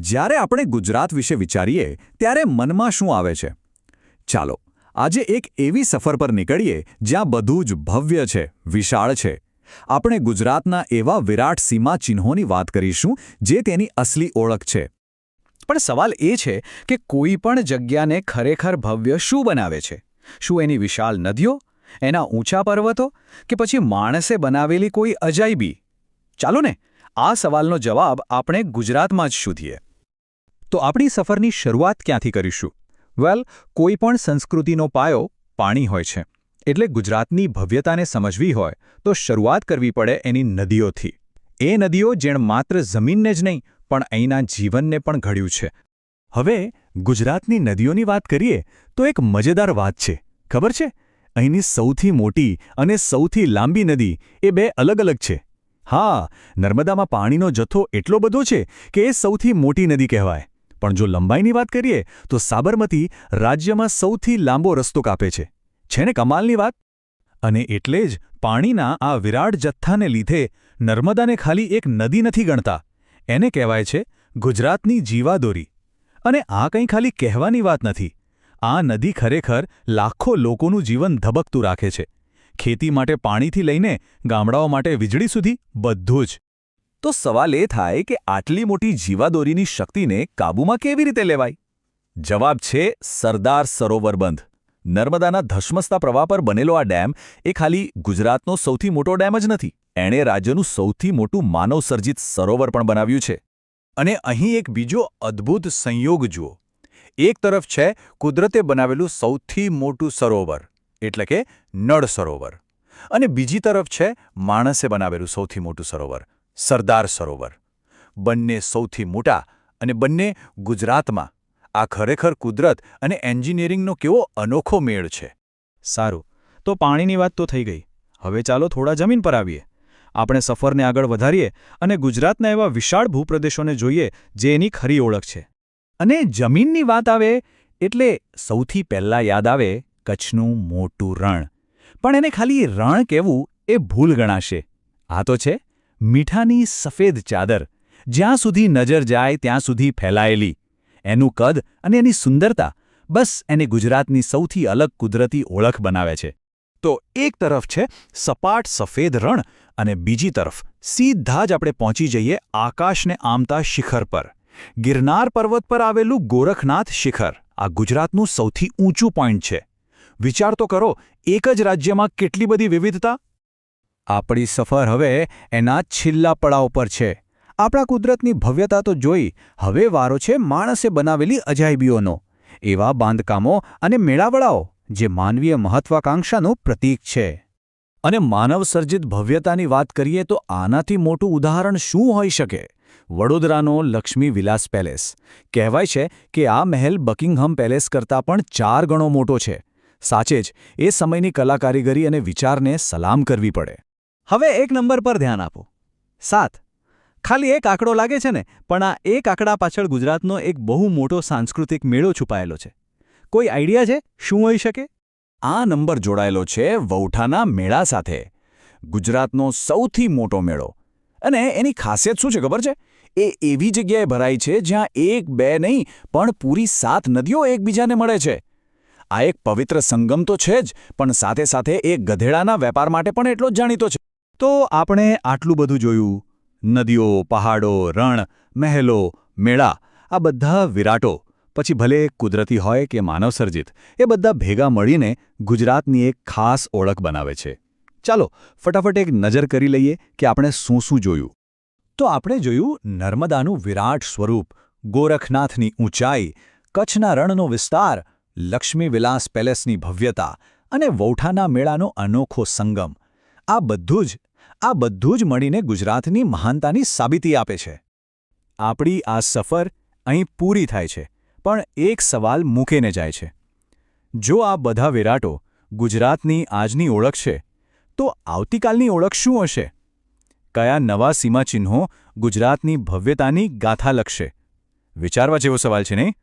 જ્યારે આપણે ગુજરાત વિશે વિચારીએ, ત્યારે મનમાં શું આવે છે? ચાલો, આજે એક એવી સફર પર નીકળીએ જ્યાં બધું જ ભવ્ય છે, વિશાળ છે. આપણે ગુજરાતના એવા વિરાટ સીમાચિહ્નોની વાત કરીશું, જે તેની અસલી ઓળખ છે. પણ સવાલ એ છે કે કોઈ પણ જગ્યાને ખરેખર ભવ્ય શું બનાવે છે? શું એની વિશાળ નદીઓ, એના ઊંચા પર્વતો, કે પછી માણસે બનાવેલી કોઈ અજાયબી? ચાલો ને, આ સવાલનો જવાબ આપણે ગુજરાતમાં જ શોધીએ. તો આપણી સફરની શરૂઆત ક્યાંથી કરીશું? વેલ, કોઈ પણ સંસ્કૃતિનો પાયો પાણી હોય છે. એટલે ગુજરાતની ભવ્યતાને સમજવી હોય, તો શરૂઆત કરવી પડે એની નદીઓથી. એ નદીઓ જેણ માત્ર જમીનને જ નહીં, પણ અહીંના જીવનને પણ ઘડ્યું છે. હવે, ગુજરાતની નદીઓની વાત કરીએ, તો એક મજેદાર વાત છે. ખબર છે? અહીંની સૌથી મોટી અને સૌથી લાંબી નદી, એ બે અલગ અલગ છે. હા, નર્મદામાં પાણીનો જથ્થો એટલો બધો છે કે એ સૌથી મોટી નદી કહેવાય. પણ જો લંબાઈની વાત કરીએ, તો સાબરમતી રાજ્યમાં સૌથી લાંબો રસ્તો કાપે છે. છે ને કમાલની વાત? અને એટલે જ પાણીના આ વિરાટ જથ્થાને લીધે નર્મદાને ખાલી એક નદી નથી ગણતા. એને કહેવાય છે ગુજરાતની જીવાદોરી. અને આ કંઈ ખાલી કહેવાની વાત નથી. આ નદી ખરેખર લાખો લોકોનું જીવન ધબકતું રાખે છે. ખેતી માટે પાણીથી લઈને ગામડાઓ માટે વીજળી સુધી બધું જ. તો સવાલ એ થાય કે આટલી મોટી જીવાદોરીની શક્તિને કાબૂમાં કેવી રીતે લેવાય? જવાબ છે સરદાર સરોવર બંધ. નર્મદાના ધસમસતા પ્રવાહ પર બનેલો આ ડેમ એ ખાલી ગુજરાતનો સૌથી મોટો ડેમ જ નથી, એણે રાજ્યનું સૌથી મોટું માનવસર્જિત સરોવર પણ બનાવ્યું છે. અને અહીં એક બીજો અદ્ભુત સંયોગ જુઓ. એક તરફ છે કુદરતે બનાવેલું સૌથી મોટું સરોવર, એટલે કે નળ સરોવર. અને બીજી તરફ છે માણસે બનાવેલું સૌથી મોટું સરોવર. સરદાર સરોવર. બંને સૌથી મોટા અને બંને ગુજરાતમાં. આ ખરેખર કુદરત અને એન્જિનિયરિંગનો કેવો અનોખો મેળ છે. સારું, તો પાણીની વાત તો થઈ ગઈ. હવે ચાલો થોડા જમીન પર આવીએ. આપણે સફરને આગળ વધારીએ અને ગુજરાતના એવા વિશાળ ભૂપ્રદેશોને જોઈએ જે એની ખરી ઓળખ છે. અને જમીનની વાત આવે એટલે સૌથી પહેલાં યાદ આવે કચ્છનું મોટું રણ. પણ એને ખાલી રણ કહેવું એ ભૂલ ગણાશે. આ તો છે? મીઠાની સફેદ ચાદર, જ્યાં સુધી નજર જાય ત્યાં સુધી ફેલાયેલી. એનું કદ અને એની સુંદરતા બસ એને ગુજરાતની સૌથી અલગ કુદરતી ઓળખ બનાવે છે. તો એક તરફ છે સપાટ સફેદ રણ અને બીજી તરફ સીધા જ આપણે પહોંચી જઈએ આકાશને આમતા શિખર પર. ગિરનાર પર્વત પર આવેલું ગોરખનાથ શિખર આ ગુજરાતનું સૌથી ઊંચું પોઈન્ટ છે. વિચાર તો કરો, એક જ રાજ્યમાં કેટલી બધી વિવિધતા? આપણી સફર હવે એના છેલ્લા પડાવ પર છે. આપણા કુદરતની ભવ્યતા તો જોઈ, હવે વારો છે માણસે બનાવેલી અજાયબીઓનો. એવા બાંધકામો અને મેળાવડાઓ, જે માનવીય મહત્વાકાંક્ષાનું પ્રતીક છે. અને માનવસર્જિત ભવ્યતાની વાત કરીએ તો આનાથી મોટું ઉદાહરણ શું હોઈ શકે? વડોદરાનો લક્ષ્મી વિલાસ પેલેસ. કહેવાય છે કે આ મહેલ બકિંગહમ પેલેસ કરતાં પણ ચાર ગણો મોટો છે. સાચે જ, એ સમયની કલાકારીગરી અને વિચારને સલામ કરવી પડે. હવે એક નંબર પર ધ્યાન આપો. સાત. ખાલી એક આંકડો લાગે છે ને, પણ આ એક આંકડા પાછળ ગુજરાતનો એક બહુ મોટો સાંસ્કૃતિક મેળો છુપાયેલો છે. કોઈ આઈડિયા છે શું હોઈ શકે? આ નંબર જોડાયેલો છે વૌઠાના મેળા સાથે. ગુજરાતનો સૌથી મોટો મેળો. અને એની ખાસિયત શું છે ખબર છે? એ એવી જગ્યાએ ભરાય છે જ્યાં એક, બે નહીં, પણ પૂરી સાત નદીઓ એકબીજાને મળે છે. આ એક પવિત્ર સંગમ તો છે જ, પણ સાથે સાથે એ ગધેડાના વેપાર માટે પણ એટલો જ જાણીતો છે. તો આપણે આટલું બધું જોયું. નદીઓ, પહાડો, રણ, મહેલો, મેળા, આ બધા વિરાટો. પછી ભલે કુદરતી હોય કે માનવસર્જિત, એ બધા ભેગા મળીને ગુજરાતની એક ખાસ ઓળખ બનાવે છે. ચાલો, ફટાફટ એક નજર કરી લઈએ કે આપણે શું શું જોયું. તો આપણે જોયું નર્મદાનું વિરાટ સ્વરૂપ, ગોરખનાથની ઊંચાઈ, કચ્છના રણનો વિસ્તાર, લક્ષ્મી વિલાસ પેલેસની ભવ્યતા અને વૌઠાના મેળાનો અનોખો સંગમ. આ બધું જ આ બધું જ મળીને ગુજરાતની મહાનતાની સાબિતી આપે છે. આપણી આ સફર અહીં પૂરી થાય છે, પણ એક સવાલ મૂકીને જાય છે. જો આ બધા વિરાટો ગુજરાતની આજની ઓળખ છે, તો આવતીકાલની ઓળખ શું હશે? કયા નવા સીમાચિહ્નો ગુજરાતની ભવ્યતાની ગાથા લખશે? વિચારવા જેવો સવાલ છે નહીં?